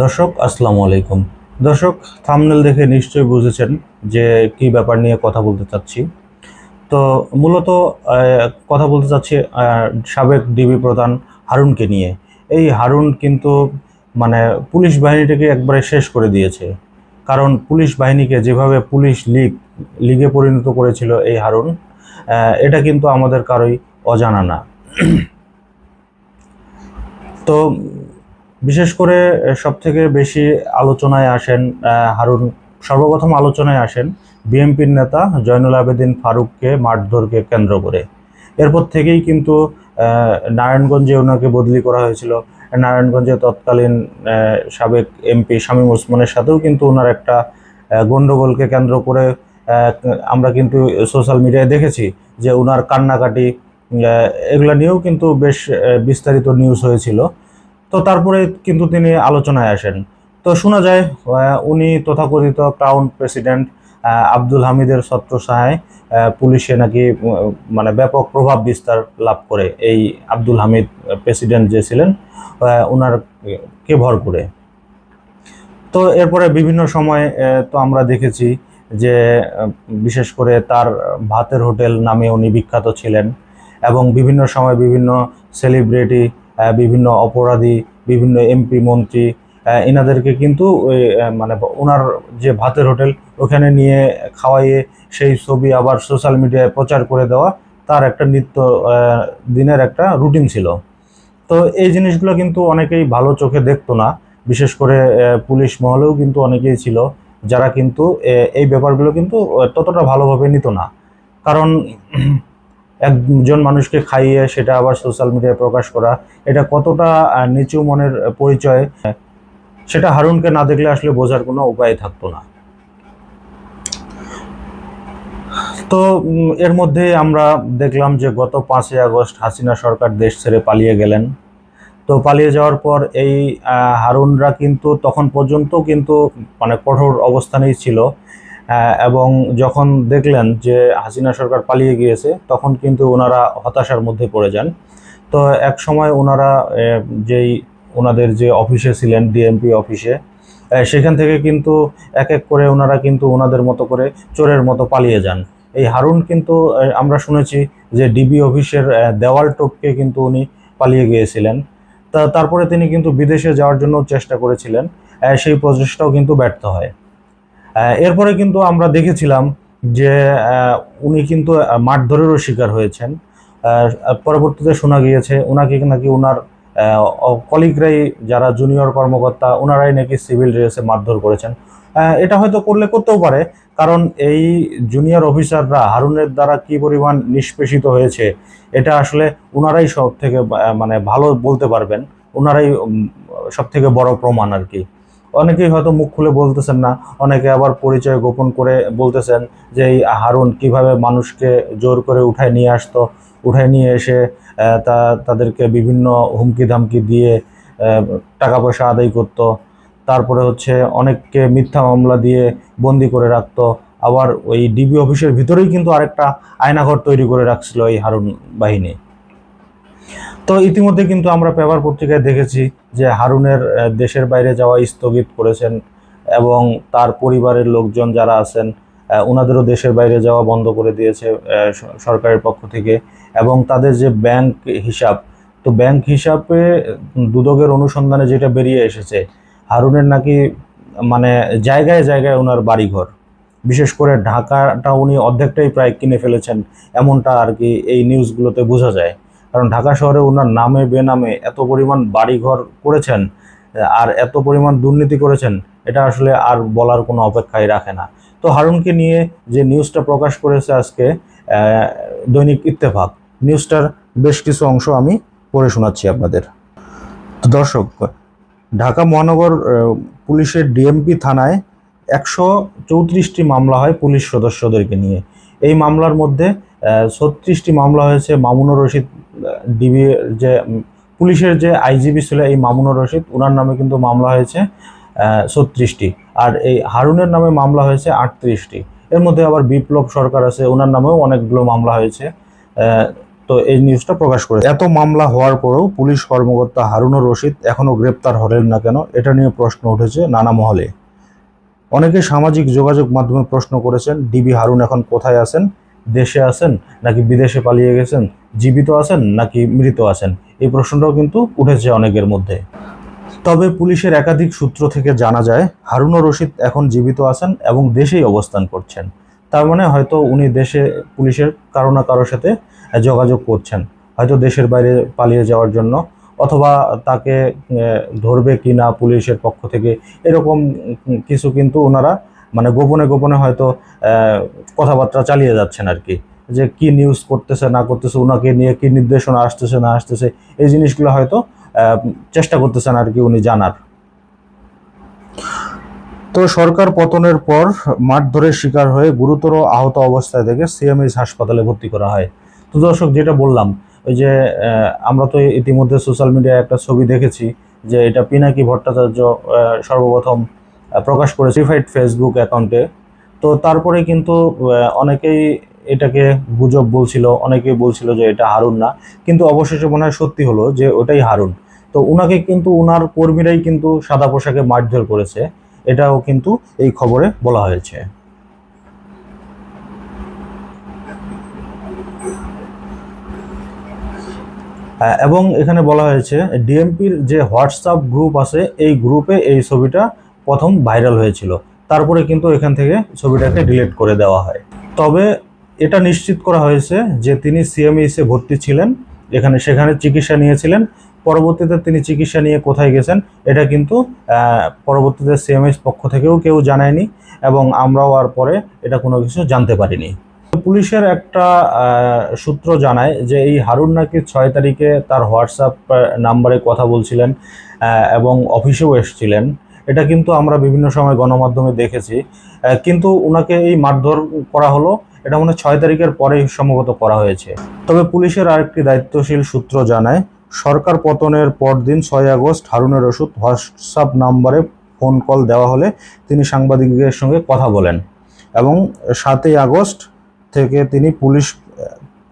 দর্শক, আসসালামু আলাইকুম। দর্শক থামনেল দেখে নিশ্চয়ই বুঝেছেন যে কি ব্যাপার নিয়ে কথা বলতে চাচ্ছি। তো মূলত কথা বলতে চাচ্ছি সাবেক ডিবি প্রধান হারুনকে নিয়ে। এই হারুন কিন্তু মানে পুলিশ বাহিনীটাকে একবারে শেষ করে দিয়েছে। কারণ পুলিশ বাহিনীকে যেভাবে পুলিশ লীগ, লিগে পরিণত করেছিল এই হারুন এটা কিন্তু আমাদের কারোই অজানা না। তো বিশেষ করে সব থেকে বেশি আলোচনায় আসেন হারুন, সর্বপ্রথম আলোচনায় আসেন বিএনপির নেতা জয়নুল আবেদিন ফারুককে মারধরকে কেন্দ্র করে। এরপর থেকেই কিন্তু নারায়ণগঞ্জে ওনাকে বদলি করা হয়েছিল। নারায়ণগঞ্জে তৎকালীন সাবেক এমপি শামীম ওসমানের সাথেও কিন্তু ওনার একটা গণ্ডগোলকে কেন্দ্র করে আমরা কিন্তু সোশ্যাল মিডিয়ায় দেখেছি যে ওনার কান্নাকাটি এগুলা নিয়েও কিন্তু বেশ বিস্তারিত নিউজ হয়েছিল। তো তারপরে কিন্তু তিনি আলোচনায় আসেন। তো শোনা যায় উনি তথাকথিত ক্রাউন প্রেসিডেন্ট আব্দুল হামিদের ছত্রছায়ায় আহ, পুলিশে নাকি মানে ব্যাপক প্রভাব বিস্তার লাভ করে এই আব্দুল হামিদ প্রেসিডেন্ট যে ছিলেন ওনার কে ভর করে। তো এরপরে বিভিন্ন সময় তো আমরা দেখেছি যে বিশেষ করে তার ভাতের হোটেল নামে উনি বিখ্যাত ছিলেন এবং বিভিন্ন সময় বিভিন্ন সেলিব্রিটি বিভিন্ন অপরাধী, বিভিন্ন এমপি মন্ত্রী এনাদেরকে কিন্তু মানে ওনার যে ভাতের হোটেল, ওখানে নিয়ে খাওয়াইয়ে সেই ছবি আবার সোশ্যাল মিডিয়ায় প্রচার করে দেওয়া তার একটা নিত্য দিনের একটা রুটিন ছিল। তো এই জিনিসগুলো কিন্তু অনেকেই ভালো চোখে দেখতো না। বিশেষ করে পুলিশ মহলেও কিন্তু অনেকেই ছিল যারা কিন্তু এই ব্যাপারগুলো কিন্তু ততটা ভালোভাবে নিত না। কারণ একজন মানুষকে খাইয়ে সেটা আবার সোশ্যাল মিডিয়ায় প্রকাশ করা, এটা কতটা নিচু মনের পরিচয়, সেটা হারুনকে না দেখলে আসলে বোঝার কোনো উপায় থাকতো না। তো এর মধ্যে আমরা দেখলাম যে গত পাঁচই আগস্ট হাসিনা সরকার দেশ ছেড়ে পালিয়ে গেলেন। তো পালিয়ে যাওয়ার পর এই হারুনরা কিন্তু তখন পর্যন্ত কিন্তু মানে কঠোর অবস্থানেই ছিল। এবং যখন দেখলেন যে হাসিনা সরকার পালিয়ে গিয়েছে, তখন কিন্তু ওনারা হতাশার মধ্যে পড়ে যান। তো এক সময় ওনারা যেই ওনাদের যে অফিসে ছিলেন, ডিএমপি অফিসে সেখান থেকে কিন্তু এক এক করে ওনারা কিন্তু ওনাদের মতো করে চোরের মতো পালিয়ে যান। এই হারুন কিন্তু আমরা শুনেছি যে ডিবি অফিসের দেওয়াল টোপকে কিন্তু উনি পালিয়ে গিয়েছিলেন। তা, তারপরে তিনি কিন্তু বিদেশে যাওয়ার জন্য চেষ্টা করেছিলেন। সেই প্রচেষ্টাও কিন্তু ব্যর্থ হয়। এরপরে কিন্তু আমরা দেখেছিলাম যে উনি কিন্তু মারধরেরও শিকার হয়েছেন। পরবর্তীতে শোনা গিয়েছে ওনাকে নাকি ওনার কলিগরাই, যারা জুনিয়র কর্মকর্তা ওনারাই নাকি সিভিল ড্রেসে মারধর করেছেন। এটা হয়তো করলে করতেও পারে, কারণ এই জুনিয়র অফিসাররা হারুনের দ্বারা কি পরিমাণ নিষ্পেষিত হয়েছে, এটা আসলে ওনারাই সব থেকে মানে ভালো বলতে পারবেন। ওনারাই সব থেকে বড় প্রমাণ আর কি। অনেকেই হয়তো মুখ খুলে বলতেছেন না, অনেকে আবার পরিচয় গোপন করে বলতেছেন যে, এই হারুন কীভাবে মানুষকে জোর করে উঠায় নিয়ে আসতো, উঠায় নিয়ে এসে তা, তাদেরকে বিভিন্ন হুমকি ধামকি দিয়ে টাকা পয়সা আদায় করতো। তারপরে হচ্ছে অনেককে মিথ্যা মামলা দিয়ে বন্দি করে রাখতো। আবার ওই ডিবি অফিসের ভিতরেই কিন্তু আরেকটা আয়নাঘর তৈরি করে রাখছিল এই হারুন বাহিনী। তো ইতিমধ্যে কিন্তু আমরা পেপার পত্রিকায় দেখেছি যে হারুনের দেশের বাইরে যাওয়া স্থগিত করেছেন এবং তার পরিবারের লোকজন যারা আছেন ওনাদেরও দেশের বাইরে যাওয়া বন্ধ করে দিয়েছে সরকারের পক্ষ থেকে। এবং তাদের যে ব্যাংক হিসাব, তো ব্যাংক হিসাবে দুদকের অনুসন্ধানে যেটা বেরিয়ে এসেছে, হারুনের নাকি মানে জায়গায় জায়গায় ওনার বাড়িঘর। বিশেষ করে ঢাকাটা উনি অর্ধেকটাই প্রায় কিনে ফেলেছেন, এমনটা আর কি এই নিউজগুলোতে বোঝা যায়। কারণ ঢাকা শহরে ওনার নামে বেনামে এত পরিমাণ বাড়িঘর করেছেন, আর এত পরিমাণ দুর্নীতি করেছেন, এটা আসলে আর বলার কোনো অপেক্ষাই রাখে না। তো হারুনকে নিয়ে যে নিউজটা প্রকাশ করেছে আজকে দৈনিক ইত্তেফাক, নিউজটার বেশ কিছু অংশ আমি পড়ে শোনাচ্ছি আপনাদের। তো দর্শক, ঢাকা মহানগর পুলিশের ডিএমপি থানায় একশো চৌত্রিশটি মামলা হয় পুলিশ সদস্যদেরকে নিয়ে। এই মামলার মধ্যে ছত্রিশটি মামলা হয়েছে মামুনুর রশিদ ডিবি যে পুলিশের যে আইজিবি ছিল এই মামুনুর রশিদ ওনার নামে কিন্তু মামলা হয়েছে ছত্রিশটি। আর এই হারুনের নামে মামলা হয়েছে আটত্রিশটি। এর মধ্যে আবার বিপ্লব সরকার আছে ওনার নামেও অনেকগুলো মামলা হয়েছে তো এই নিউজটা প্রকাশ করে এত মামলা হওয়ার পরেও পুলিশ কর্মকর্তা হারুনুর রশিদ এখনও গ্রেপ্তার হলেন না কেন, এটা নিয়ে প্রশ্ন উঠেছে নানা মহলে। অনেকে সামাজিক যোগাযোগ মাধ্যমে প্রশ্ন করেছেন, ডিবি হারুন এখন কোথায় আছেন? দেশে আছেন নাকি বিদেশে পালিয়ে গেছেন, জীবিত আছেন নাকি মৃত আছেন? এই প্রশ্নটাও কিন্তু উঠেছে অনেকের মধ্যে। তবে পুলিশের একাধিক সূত্র থেকে জানা যায় হারুনুর রশিদ এখন জীবিত আছেন এবং দেশেই অবস্থান করছেন। তার মানে হয়তো উনি দেশে পুলিশের কারও না কারোর সাথে যোগাযোগ করছেন। হয়তো দেশের বাইরে পালিয়ে যাওয়ার জন্য, অথবা তাকে ধরবে কি না পুলিশের পক্ষ থেকে, এরকম কিছু কিন্তু ওনারা মানে গোপনে গোপনে হয়তো কথাবার্তা চালিয়ে যাচ্ছেন আর কি। যে কি নিউজ করতেছে, না করতেছে ওনাকে নিয়ে কি নির্দেশনা আসতেছে, না আসতেছে, এই জিনিসগুলো হয়তো চেষ্টা করতেছেন আর কি উনি জানার। তো সরকার পতনের পর মারধরের শিকার হয়ে গুরুতর আহত অবস্থায় থেকে সিএমএইচ হাসপাতালে ভর্তি করা হয়। তো দর্শক, যেটা বললাম, ওই যে আমরা তো ইতিমধ্যে সোশ্যাল মিডিয়ায় একটা ছবি দেখেছি যে এটা পিনাকি ভট্টাচার্য সর্বপ্রথম প্রকাশ করে সিফাইড ফেসবুক অ্যাকাউন্টে তো তারপরে কিন্তু অনেকেই এটাকে গুজব বলছিল অনেকেই বলছিল যে এটা হারুন না। কিন্তু অবশেষে মনে হয় সত্যি হলো যে ওটাই হারুন। তো উনাকে কিন্তু উনার কর্মীরাই কিন্তু সাদা পোশাকে মারধর করেছে। এটাও কিন্তু এই খবরে বলা হয়েছে। হ্যাঁ, এবং এখানে বলা হয়েছে ডিএমপির যে হোয়াটসঅ্যাপ গ্রুপ আছে এই গ্রুপে এই ছবিটা প্রথম ভাইরাল হয়েছিল। তারপরে কিন্তু এখান থেকে ছবিটাকে ডিলিট করে দেওয়া হয়। তবে এটা নিশ্চিত করা হয়েছে যে তিনি সিএমইসে ভর্তি ছিলেন, এখানে সেখানে চিকিৎসা নিয়েছিলেন, পরবর্তীতে তিনি চিকিৎসা নিয়ে কোথায় গেছেন, এটা কিন্তু পরবর্তীতে সিএমএস পক্ষ থেকেও কেউ জানায়নি এবং আমরাও আর পরে এটা কোনো কিছু জানতে পারিনি। পুলিশের একটা সূত্র জানায় যে এই হারুন নাকি ছয় তারিখে তার হোয়াটসঅ্যাপ নাম্বারে কথা বলছিলেন এবং অফিসেও এসেছিলেন। এটা কিন্তু আমরা বিভিন্ন সময় গণমাধ্যমে দেখেছি। কিন্তু ওনাকে এই মারধর করা হলো, এটা মনে ছয় তারিখের পরেই সম্ভবত করা হয়েছে। তবে পুলিশের আরেকটি দায়িত্বশীল সূত্র জানায়, সরকার পতনের পরদিন ছয় আগস্ট হারুনের ওষুধ হোয়াটসঅ্যাপ নাম্বারে ফোন কল দেওয়া হলে তিনি সাংবাদিকদের সঙ্গে কথা বলেন এবং সাতই আগস্ট থেকে তিনি পুলিশ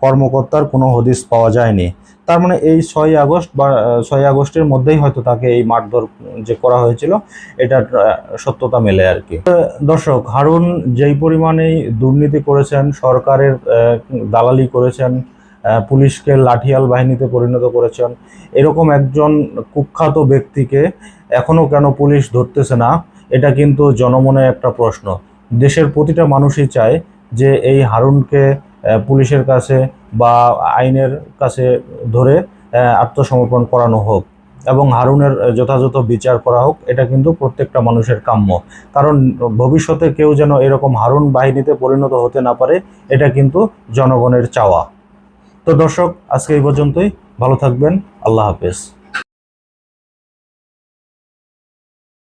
কর্মকর্তার কোনো হদিস পাওয়া যায়নি। তার মানে এই ছয় আগস্ট বা ছয় আগস্টের মধ্যেই হয়তো তাকে এই মারধর যে করা হয়েছিল, এটার সত্যতা মেলে আর কি। দর্শক, হারুন যেই পরিমাণেই দুর্নীতি করেছেন, সরকারের দালালি করেছেন পুলিশকে লাঠিয়াল বাহিনীতে পরিণত করেছেন, এরকম একজন কুখ্যাত ব্যক্তিকে এখনও কেন পুলিশ ধরতেছে না, এটা কিন্তু জনমনে একটা প্রশ্ন। দেশের প্রতিটা মানুষই চায় যে এই হারুনকে পুলিশের কাছে বা আইনের কাছে ধরে আত্মসমর্পণ করানো হোক এবং হারুনের যথাযথ বিচার করা হোক, এটা কিন্তু প্রত্যেকটা মানুষের কাম্য। কারণ ভবিষ্যতে কেউ যেন এরকম হারুন বাহিনীতে পরিণত হতে না পারে, এটা কিন্তু জনগণের চাওয়া। তো দর্শক, আজকে এই পর্যন্তই। ভালো থাকবেন। আল্লাহ হাফেজ।